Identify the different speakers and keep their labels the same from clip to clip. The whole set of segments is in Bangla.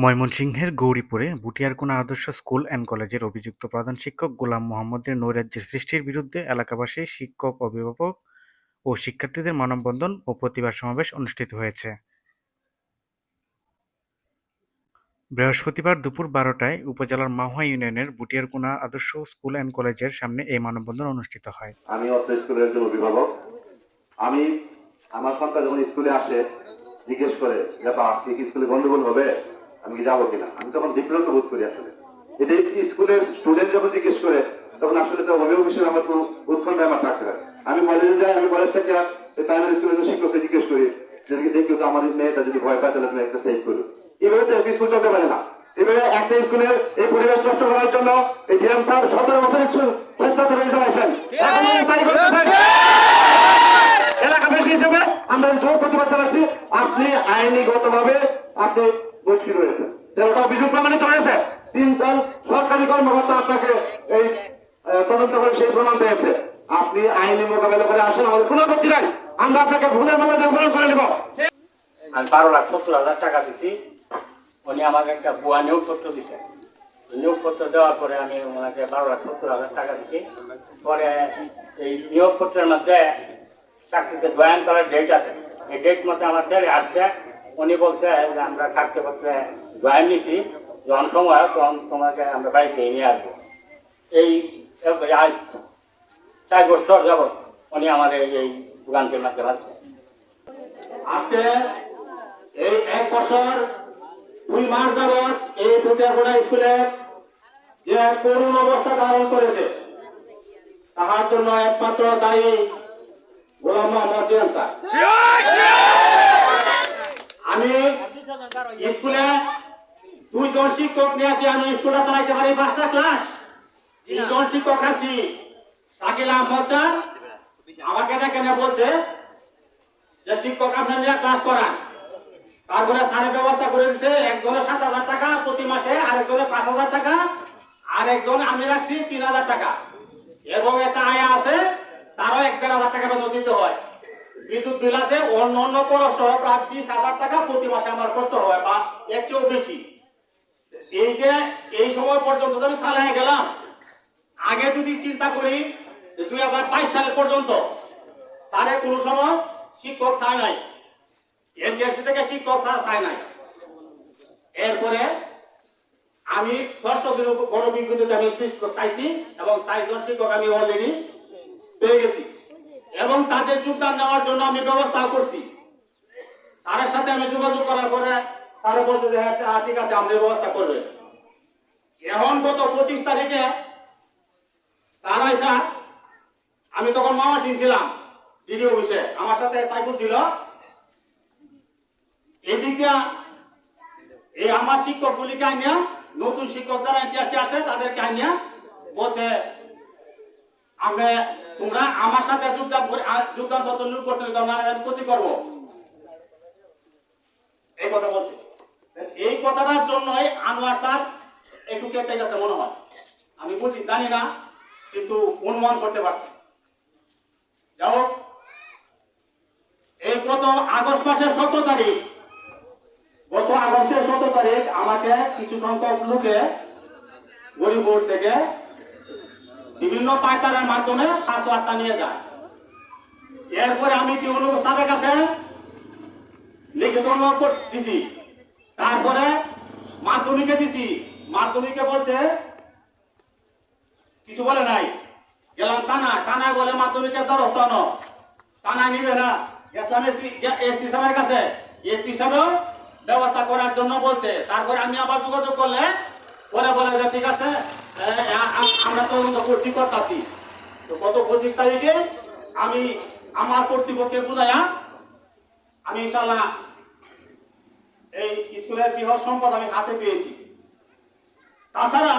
Speaker 1: ময়মনসিংহের গৌরীপুরে বুটিয়ারকুনা আদর্শ স্কুল অ্যান্ড কলেজের অভিযুক্ত প্রধান শিক্ষক গোলাম মোহাম্মদের নৈরাজ্যের সৃষ্টির বিরুদ্ধে এলাকাবাসী, শিক্ষক, অভিভাবক ও শিক্ষার্থীদের মানববন্ধন ও প্রতিবাদ সমাবেশ অনুষ্ঠিত হয়েছে। বৃহস্পতিবার দুপুর বারোটায় উপজেলার মাওয়া ইউনিয়নের বুটিয়ারকুনা আদর্শ স্কুল অ্যান্ড কলেজের সামনে এই মানববন্ধন অনুষ্ঠিত হয়।
Speaker 2: আমি একজন অভিভাবক আমি আমার সন্তান যখন স্কুলে আসে জিজ্ঞেস করে যে আজকে কি স্কুলে গন্ডগোল হবে আমি যাব কিনা? আমি তখন বিব্রত বোধ করি আসলে। এটা স্কুলের স্টুডেন্ট যখন জিজ্ঞেস করে, তখন আসলে তো অভিভাবক আমার কোনো উৎকণ্ঠায় আমার থাকতে হয় আমি কলেজে যাই, আমি কলেজ থেকে প্রাইমারি স্কুলের শিক্ষককে জিজ্ঞেস করি যে দেখি তো আমার মেয়েটা যদি ভয় পায়, তাহলে তুমি একটা সেভ করো। তো স্কুল চলতে পারে না। এভাবে একটা স্কুলের এই পরিবেশ নষ্ট করার জন্য এই জিএম স্যার সতেরো স্কুল। এলাকাবাসী হিসেবে আমরা জোর প্রতিবাদ জানাচ্ছি। আপনি আইনিগত ভাবে আপনি অভিযোগ প্রমাণিত হয়েছে। তিনজন সরকারি কর্মকর্তা আপনাকে এই তদন্ত করে সেই প্রমাণ পেয়েছে। আপনি আইনি মোকাবেলা করে আসেন আমাদের কোনো আপত্তি নাই। আমরা আপনাকে ভুলের গ্রহণ করে নেব।
Speaker 3: আমি বারো লাখ সত্তর হাজার টাকা দিছি। উনি আমাকে একটা ভুয়া নিয়োগপত্র দিছে। নিয়োগপত্র দেওয়ার পরে আমি ওনাকে বারো লাখ সত্তর হাজার টাকা দিচ্ছি পরে এই নিয়োগপত্রের মধ্যে চাকরিতে জয়েন করার ডেট আছে। এই ডেট মতো আমার দেড় আসছে। উনি বলছে আমরা চাকরি পত্রে জয়েন নিছি যখন সময় তখন তোমাকে আমরা বাড়িতে নিয়ে আসব। এই আজ চার বছর যাবত উনি আমাদের এই দোকানটির মধ্যে ভাবছে
Speaker 4: আজকে এই এক বছর দুই মাস যাবৎ এই ফুটিয়াপড়া স্কুলে যে করুণ অবস্থা ধারণ করেছে তাহার জন্য একমাত্র দায়ী গোলাম মোহাম্মদ জিয়ান স্যার। আমি স্কুলে দুইজন শিক্ষক নিয়ে কি আমি স্কুলটা চালাইতে পারি? পাঁচটা ক্লাস দুজন শিক্ষক আছি। শাকিল আহমদ স্যার আমাকে ডেকে নিয়ে বলছে যে শিক্ষক আপনি নিয়ে ক্লাস করান। তারপরে স্যারের ব্যবস্থা করে দিছে একজনের সাত হাজার টাকা প্রতি মাসে আরেকজনের পাঁচ হাজার টাকা আর একজন আমি রাখছি তিন হাজার টাকা। এবং একটা আয়া আছে তারও এক দেড় হাজার টাকা বেতন দিতে হয়। বিদ্যুৎ বিল আছে অন্য অন্য করো সহ প্রায় বিশ হাজার টাকা প্রতি মাসে আমার করতে হয় বা এর চেয়েও বেশি। এই যে, এই সময় পর্যন্ত আমি চালাই গেলাম। আগে যদি চিন্তা করি দুই হাজার বাইশ সাল পর্যন্ত স্যারে কোনো সময় শিক্ষক চায় নাই। এনটিএসসি থেকে শিক্ষক স্যার চায় নাই। এরপরে আমি ষষ্ঠ দিন গণবিজ্ঞপ্তিতে আমি শিক্ষক চাইছি এবং চারজন শিক্ষক আমি অলরেডি পেয়ে গেছি। এবং তাদের যোগদান নেওয়ার জন্য আমি ব্যবস্থা করছি। স্যারের সাথে আমি যোগাযোগ করার পরে বলছে যে হ্যাঁ ঠিক আছে, আপনি ব্যবস্থা করবেন। এখন গত পঁচিশ তারিখে আইসা আমি তখন মামা ছিলাম ডিডি অফিসে। আমার সাথে সাইফুল ছিল। এই দিক এই আমার শিক্ষক গুলিকে আনিয়া নতুন শিক্ষক যারা ইতিহাসে আছে তাদেরকে আনিয়া বলছে আমি তোমরা আমার সাথে যোগদান করে যোগদান পত্র নিয়োগ করতে করব। এই কথা বলছে। এই কথাটার জন্যই আনোয়ার স্যার একটু কেটে গেছে মনে হয়। আমি বুঝি, জানি না, কিন্তু অনুমান করতে পারছি। এই গত আগস্ট মাসের সতেরো তারিখ, গত আগস্টের সতেরো তারিখ আমাকে কিছু সংখ্যক লোকে গরিবপুর থেকে বিভিন্ন পায়তারের মাধ্যমে লাখটা নিয়ে যায়। এরপরে আমি কি অনুভব স্যারের কাছে লিখিত অনুভব দিছি? তারপরে মাধ্যমিকে দিছি। মাধ্যমিকে বলছে, কিছু বলে নাই। গেলাম থানা থানায় বলে মাধ্যমিকের দ্বারস্থ হন। থানা নিবে না। গেছিলাম এসপি এসপি সাহেবের কাছে। এসপি সাহেবও ব্যবস্থা করার জন্য বলছে। তারপরে আমি আবার যোগাযোগ করলে পরে বলে যে, ঠিক আছে আমরা তদন্ত করছি করতেছি। তো গত পঁচিশ তারিখে আমি আমার কর্তৃপক্ষকে বুঝাইয়া আমি ইনশাল্লাহ এই স্কুলের বৃহৎ সম্পদ আমি হাতে পেয়েছি। তাছাড়া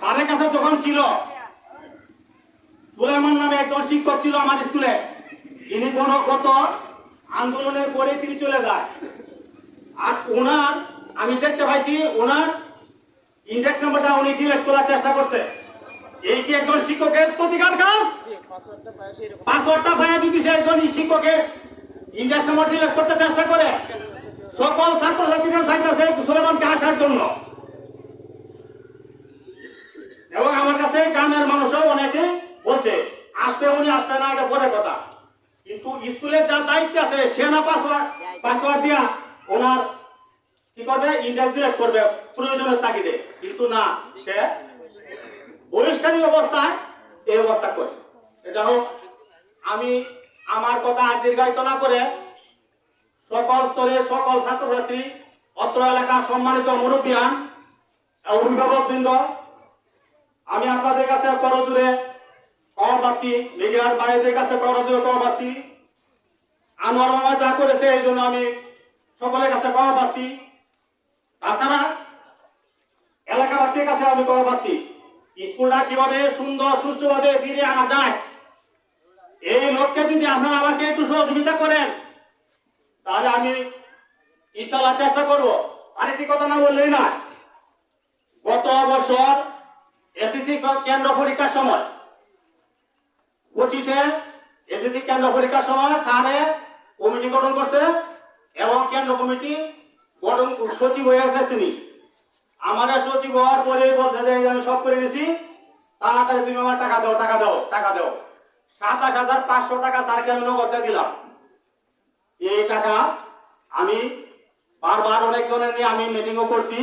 Speaker 4: স্যারের কাছে যখন ছিল সুলাইমান নামে একজন শিক্ষক ছিল আমার স্কুলে যিনি গণগত আন্দোলনের পরে তিনি চলে যায়। আর ওনার আমি দেখতে পাইছি ওনার ইন্ডেক্স নাম্বারটা উনি ডিলেট করার চেষ্টা করছে। এই কি একজন শিক্ষকের প্রতিকার কাজ? পাসওয়ার্ডটা পায় যদি সে একজন শিক্ষকের নাম্বার ডিলেট করতে চেষ্টা করে। সকল ছাত্রছাত্রীরা চাইতেছে সুলেমানকে আসার জন্য। এবং আমার কাছে গ্রামের মানুষও অনেকে বলছে, আসবে উনি, আসবে না, এটা পরে কথা। কিন্তু স্কুলের যা দায়িত্ব আছে সে না পাসওয়ার্ড পাসওয়ার্ড দিয়া ওনার কি করবে? ইন্ডেক্স ডিলেট করবে, প্রয়োজনের তাগিদে। কিন্তু না, সে বহিষ্কারী অবস্থায় এই অবস্থা করে। এটা হোক, আমি আমার কথা আর দীর্ঘায়িত না করে সকল স্তরে সকল ছাত্রছাত্রী, অত্র এলাকার সম্মানিত মুরব্বিয়ান, অভিভাবক বৃন্দ, আমি আপনাদের কাছে করজুড়ে করবার্থী মিডিয়ার বাইরের কাছে করজুড়ে করবার্থী আমার মামা যা করেছে, এই জন্য আমি সকলের কাছে করবার্থী তাছাড়া এলাকাবাসীর কাছে আমি করবার্থী স্কুলটা কীভাবে সুন্দর, সুষ্ঠুভাবে ফিরে আনা যায় এই লক্ষ্যে যদি আপনারা আমাকে একটু সহযোগিতা করেন, তাহলে আমি ইনশাল্লাহ চেষ্টা করব। আরেকটি কথা না বললেই না গত বছর এসএসসি কেন্দ্র পরীক্ষার সময়, পঁচিশে এসএসসি কেন্দ্র পরীক্ষার সময় স্যারে কমিটি গঠন করছে এবং কেন্দ্র কমিটি গঠন সচিব হয়ে গেছে তিনি। আমার সচিব হওয়ার পরে বলছে যে আমি সব করে নিছি তাড়াতাড়ি তুমি আমার টাকা দাও টাকা দাও টাকা দাও। সাতাশ হাজার পাঁচশো টাকা স্যারকে আমি নগদ দিলাম। এই টাকা আমি বারবার অনেকজনের নিয়ে আমি মিটিংও করছি।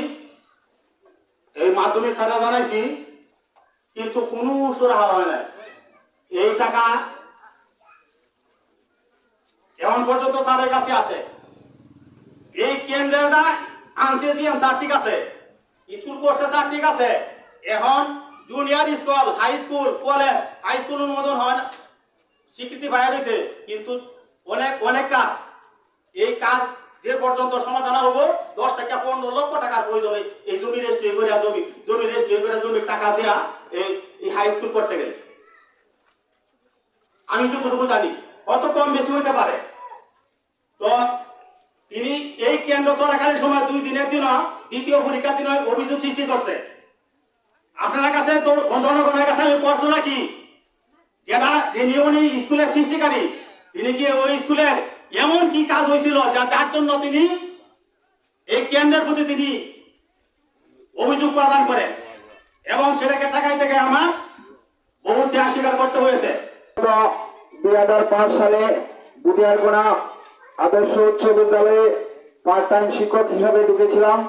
Speaker 4: এই মাধ্যমিক ছাড়া জানাইছি, কিন্তু কোনো সুরাহা হয় না এই টাকা এখন পর্যন্ত স্যারের কাছে আছে। এই কেন্দ্রটা আনছে জিএম স্যার, ঠিক আছে। স্কুল করছে স্যার, ঠিক আছে। এখন junior school high school college high school অনুমোদন হয় না। স্বীকৃতি বাইরে রয়েছে কিন্তু অনেক অনেক কাজ। এই কাজ যে পর্যন্ত সমাধান হব, দশ টাকা পনেরো লক্ষ টাকার প্রয়োজন এই- জমি রেজিস্ট্রি করে জমি জমি রেজিস্ট্রি করে জমির টাকা এই এই হাই স্কুল করতে গেলে। আমি যতটুকু জানি কত কম বেশি হইতে পারে। তো তিনি এই কেন্দ্র চলাকালীন সময় দুই দিনের দিন দ্বিতীয় পরীক্ষার দিন অভিযোগ সৃষ্টি করছে। আপনার কাছে তো জনগণের কাছে আমি প্রশ্ন রাখি? যেটা যিনি উনি স্কুলের সৃষ্টিকারী, তিনি কি ওই স্কুলের এমন কি কাজ হয়েছিল যা যার জন্য তিনি এই কেন্দ্রের প্রতি তিনি অভিযোগ প্রদান করেন? এবং সেটাকে ঠেকাই থেকে আমার বহু ত্যাগ স্বীকার করতে হয়েছে।
Speaker 5: দুই হাজার পাঁচ সালে বুটিয়ারগোনা আদর্শ উচ্চ বিদ্যালয়ে পার্ট টাইম শিক্ষক হিসাবে ঢুকেছিলাম।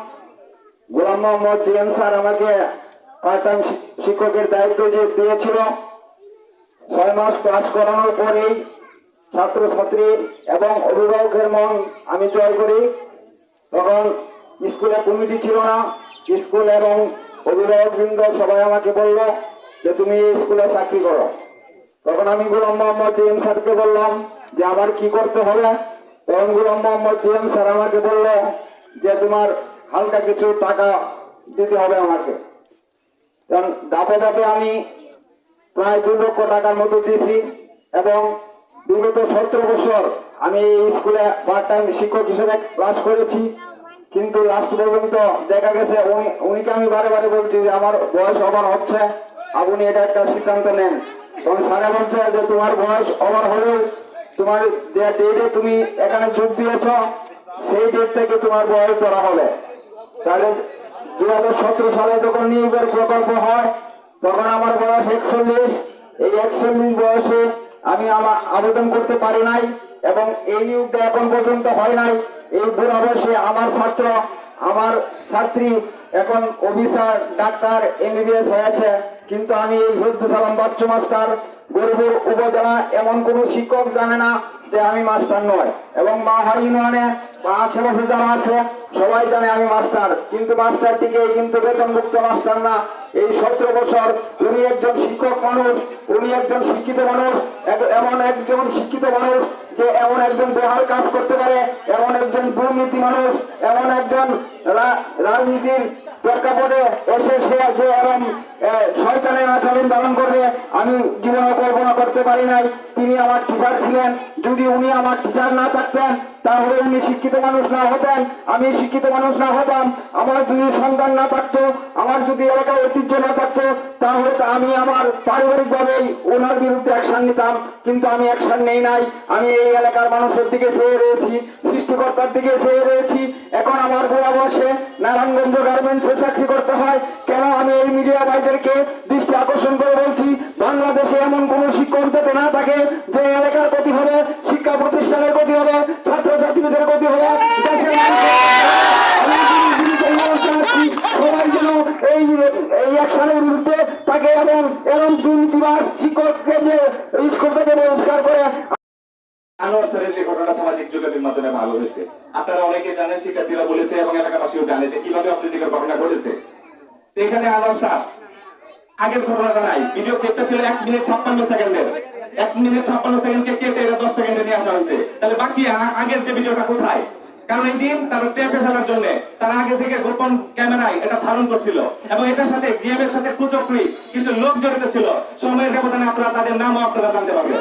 Speaker 5: গোলাম মোহাম্মদ জিএম স্যার আমাকে শিক্ষকের দায়িত্ব যে দিয়েছিল, ছয় মাস ক্লাস করানোর পরেই ছাত্রছাত্রী এবং অভিভাবকের মন আমি জয় করি। তখন স্কুলে কমিটি ছিল না, স্কুল এবং অভিভাবক বৃন্দ সবাই আমাকে বলল যে তুমি স্কুলে চাকরি করো। তখন আমি গোলাম মোহাম্মদ জিএম স্যারকে বললাম যে আমার কি করতে হবে? তখন গোলাম মোহাম্মদ জিএম স্যার আমাকে বলল যে তোমার হালকা কিছু টাকা দিতে হবে আমাকে। কারণ ধাপে ধাপে আমি প্রায় দু লক্ষ টাকার মতো দিয়েছি এবং বিগত সতেরো বছর আমি এই স্কুলে পার্ট টাইম শিক্ষক হিসেবে ক্লাস করেছি। কিন্তু লাস্ট পর্যন্ত দেখা গেছে উনি, উনিকে আমি বারে বারে বলছি যে আমার বয়স ওভার হচ্ছে, আপনি এটা একটা সিদ্ধান্ত নেন। তখন স্যারে বলছে যে তোমার বয়স ওভার হলেও তোমার যে ডেটে তুমি এখানে যোগ দিয়েছ, সেই ডেট থেকে তোমার বয়স ধরা হবে। তাহলে দুই হাজার সতেরো সালে যখন নিয়োগের প্রকল্প হয়, তখন আমার বয়স একচল্লিশ। এই একচল্লিশ বয়সে আমি আমার আবেদন করতে পারি নাই এবং এই নিয়োগটা এখন পর্যন্ত হয় নাই। এই বুড়া বয়সে আমার ছাত্র, আমার ছাত্রী এখন অফিসার, ডাক্তার এমবিবিএস হয়েছে। কিন্তু আমি এই হেদু সালাম বাচ্চু মাস্টার গরিবুর উপজেলা এমন কোনো শিক্ষক জানে না। যে আমি মাস্টার নয়। এবং মা হাই ইউনিয়নে বা আশেপাশে যারা আছে সবাই জানে আমি মাস্টার। কিন্তু মাস্টারটিকে কিন্তু বেতনমুক্ত মাস্টার না। এই সতেরো বছর উনি একজন শিক্ষক মানুষ উনি একজন শিক্ষিত মানুষ এমন একজন শিক্ষিত মানুষ যে এমন একজন বেহাল কাজ করতে পারে এমন একজন দুর্নীতি মানুষ এমন একজন রাজনীতির প্রেক্ষাপটে এসে সে যে এরম এ, শয়তানের আচরণ ধারণ করবে আমি জীবনে কল্পনা করতে পারি নাই। তিনি আমার টিচার ছিলেন যদি উনি আমার টিচার না থাকতেন, তাহলে উনি শিক্ষিত মানুষ না হতেন, আমি শিক্ষিত মানুষ না হতাম, আমার যদি সন্তান না থাকতো, আমার যদি এলাকার ঐতিহ্য না থাকতো, তাহলে আমি আমার পারিবারিকভাবেই ওনার বিরুদ্ধে অ্যাকশন নিতাম, কিন্তু আমি অ্যাকশন নেই নাই, আমি এই এলাকার মানুষের দিকে চেয়ে রয়েছি, সৃষ্টিকর্তার দিকে চেয়ে রয়েছি, এখন আমার গোয়া বসে নারায়ণগঞ্জ গার্মেন্টসে চাকরি করতে হয়, কেন আমি এই মিডিয়া ভাইদেরকে দৃষ্টি আকর্ষণ করে বলছি, বাংলাদেশে এমন কোন যাতে না থাকে, যে এলাকার ক্ষতি হবে, শিক্ষা প্রতিষ্ঠানের ক্ষতি হবে, ছাত্রছাত্রীদের ক্ষতি হবে
Speaker 6: অনেকে জানেন, শিক্ষার্থীরা বলেছে এবং কীভাবে ঘটনা এখানে আগের ঘটনাটা নাই। ভিডিও ছিল এক মিনিট ছাপ্পান্ন সেকেন্ডের। এক মিনিট ছাপ্পান্ন সেকেন্ডকে কেটে এটা দশ সেকেন্ডে নিয়ে আসা হয়েছে। তাহলে বাকি আগের যে ভিডিওটা কোথায়? কারণ এই দিন তারা টেপে ফেলার জন্য তারা আগে থেকে গোপন ক্যামেরায় এটা ধারণ করছিল। এবং এটার সাথে জিএম এর সাথে কুচক্রি কিছু লোক জড়িত ছিল। সময়ের ব্যবধানে আপনারা তাদের নামও আপনারা জানতে পারবেন।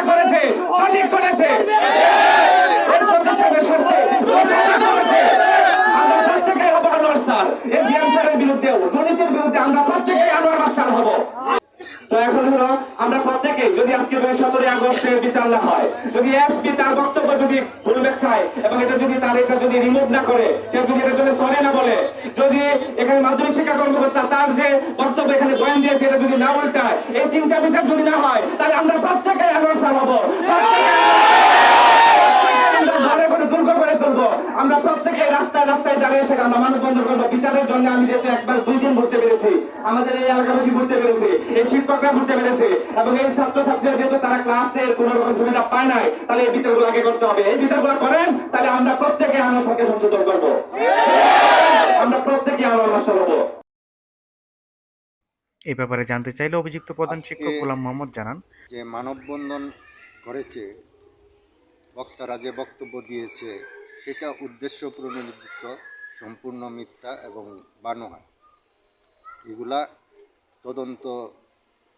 Speaker 6: যা করেছে সঠিক করেছে। আমরা প্রত্যেকেই আনোয়ার মাস্টার হব। তো এখন আমরা প্রত্যেকে যদি আজকে যদি সতেরোই আগস্টের বিচার না হয়, যদি এসপি তার বক্তব্য যদি ভুল ব্যাখ্যায় এবং এটা যদি তার এটা যদি রিমুভ না করে, সে যদি এটার জন্য সরে না বলে, যদি এখানে মাধ্যমিক শিক্ষা কর্মকর্তা তার যে বক্তব্য এখানে বয়ান দিয়েছে এটা যদি না উল্টায়, এই তিনটা বিচার যদি না হয়, তাহলে আমরা প্রত্যেকে হব। আমরা আমরা রাস্তায় রাস্তায় দাঁড়িয়ে মানববন্ধন করব। বিচারের জন্য আমি যেহেতু একবার দুই দিন ঘুরতে পেরেছি আমাদের এই এলাকাবাসী ঘুরতে পেরেছে এই শিক্ষকরা ঘুরতে পেরেছে এবং এই ছাত্রছাত্রীরা যেহেতু তারা ক্লাসের কোন রকম সুবিধা পায় নাই তাহলে এই বিচারগুলো আগে করতে হবে। এই বিচারগুলো করেন তাহলে আমরা প্রত্যেকে আমার সঙ্গে সংশোধন করব। আমরা প্রত্যেকে আমার মাস্টার হব
Speaker 1: এ ব্যাপারে জানতে চাইলে অভিযুক্ত প্রধান শিক্ষক গোলাম মোহাম্মদ জানান।
Speaker 7: যে মানববন্ধন করেছে বক্তারা যে বক্তব্য দিয়েছে সেটা উদ্দেশ্য প্রণোদিত, সম্পূর্ণ মিথ্যা এবং বানোয়ার এগুলা তদন্ত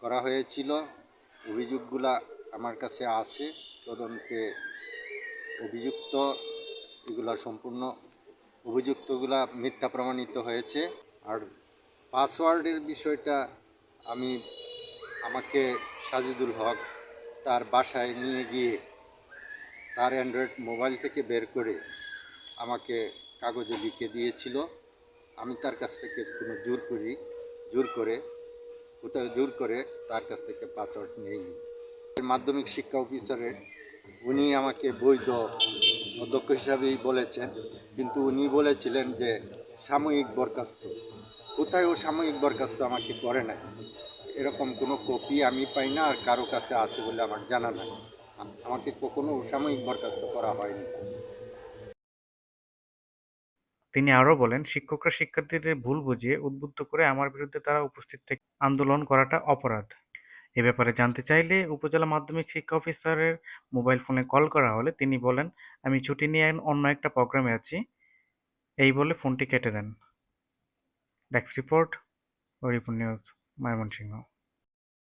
Speaker 7: করা হয়েছিল, অভিযোগগুলা আমার কাছে আছে, তদন্তে অভিযুক্ত, এগুলা সম্পূর্ণ অভিযুক্তগুলা মিথ্যা প্রমাণিত হয়েছে। আর পাসওয়ার্ডের বিষয়টা আমি আমাকে সাজিদুল হক তার বাসায় নিয়ে গিয়ে তার অ্যান্ড্রয়েড মোবাইল থেকে বের করে আমাকে কাগজে লিখে দিয়েছিল। আমি তার কাছ থেকে কোনো জোর করি, জোর করে, কোথাও জোর করে তার কাছ থেকে পাসওয়ার্ড নেইনি। মাধ্যমিক শিক্ষা অফিসারের উনি আমাকে বৈধ অধ্যক্ষ হিসাবেই বলেছেন, কিন্তু উনি বলেছিলেন যে সাময়িক বরখাস্ত। কোথায় ও সাময়িক বরখাস্ত আমাকে করে নাই? এরকম কোনো কপি আমি পাই না আর কারও কাছে আছে বলে আমার জানা নাই। আমাকে কখনো সাময়িক বরখাস্ত করা হয়নি।
Speaker 1: তিনি আরও বলেন, শিক্ষকরা শিক্ষার্থীদের ভুল বুঝিয়ে উদ্বুদ্ধ করে আমার বিরুদ্ধে তারা উপস্থিত থেকে আন্দোলন করাটা অপরাধ। এ ব্যাপারে জানতে চাইলে উপজেলা মাধ্যমিক শিক্ষা অফিসারের মোবাইল ফোনে কল করা হলে তিনি বলেন, আমি ছুটি নিয়ে অন্য একটা প্রোগ্রামে আছি। এই বলে ফোনটি কেটে দেন। Desk report, Haripur news, Mymensingh.